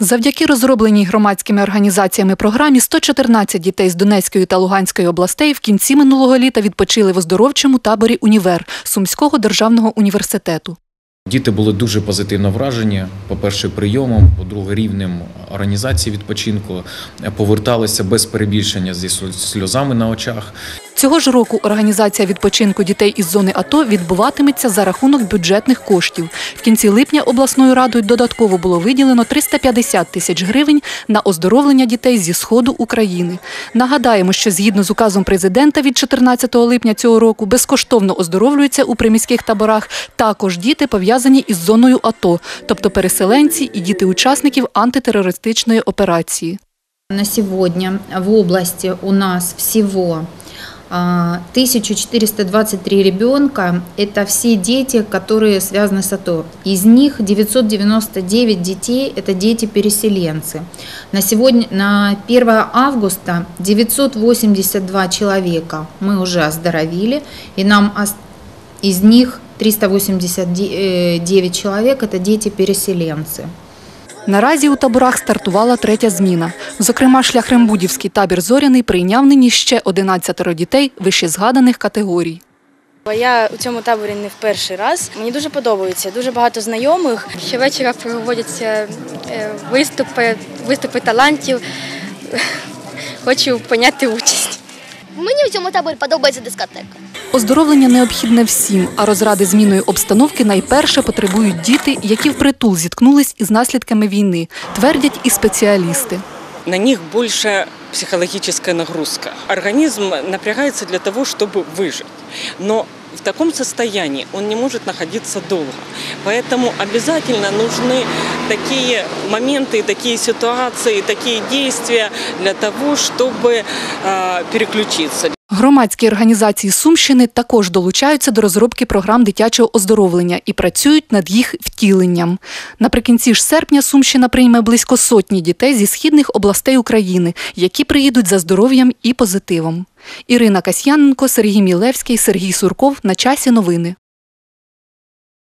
Завдяки розробленій громадськими організаціями програмі 114 дітей з Донецької та Луганської областей в кінці минулого літа відпочили в оздоровчому таборі Універ Сумського державного університету. Діти були дуже позитивно вражені. По-перше, прийомом, по-друге, рівнем організації відпочинку. Поверталися без перебільшення зі сльозами на очах. Цього ж року організація відпочинку дітей із зони АТО відбуватиметься за рахунок бюджетних коштів. В кінці липня обласною радою додатково було виділено 350 тисяч гривень на оздоровлення дітей зі сходу України. Нагадаємо, що згідно з указом президента від 14 липня цього року безкоштовно оздоровлюються у приміських таборах також діти пов'язані із зоною АТО, тобто переселенці і діти учасників антитерористичної операції. На сегодня в области у нас всего 1423 ребенка. Это все дети, которые связаны с АТО. Из них 999 детей – это дети-переселенцы. На, сегодня, на 1 августа 982 человека мы уже оздоровили, и нам из них 389 человек – это дети-переселенцы. Наразі у таборах стартувала третя зміна. Зокрема, шляхрембудівський табір Зоряний прийняв нині ще 11 дітей вищезгаданих категорій. Я у цьому таборі не в перший раз. Мені дуже подобається, дуже багато знайомих. Щовечора проводяться е, виступи, виступи талантів. Хочу прийняти участь. Мені в цьому таборі подобається дискотека. Оздоровлення необхідне всім, а розради зміною обстановки найперше потребують діти, які впритул зіткнулись із наслідками війни, твердять і спеціалісти. На них більше психологічна нагрузка. Організм напрягається для того, щоб вижити. Но в таком состоянии он не может находиться долго. Поэтому обязательно нужны такие моменты, такие ситуации, такие действия для того, чтобы э, переключиться. Громадські організації Сумщини також долучаються до розробки програм дитячого оздоровлення і працюють над їх втіленням. Наприкінці ж серпня Сумщина прийме близько сотні дітей зі східних областей України, які приїдуть за здоров'ям і позитивом. Ірина Касьяненко, Сергій Мілевський, Сергій Сурков на часі новини.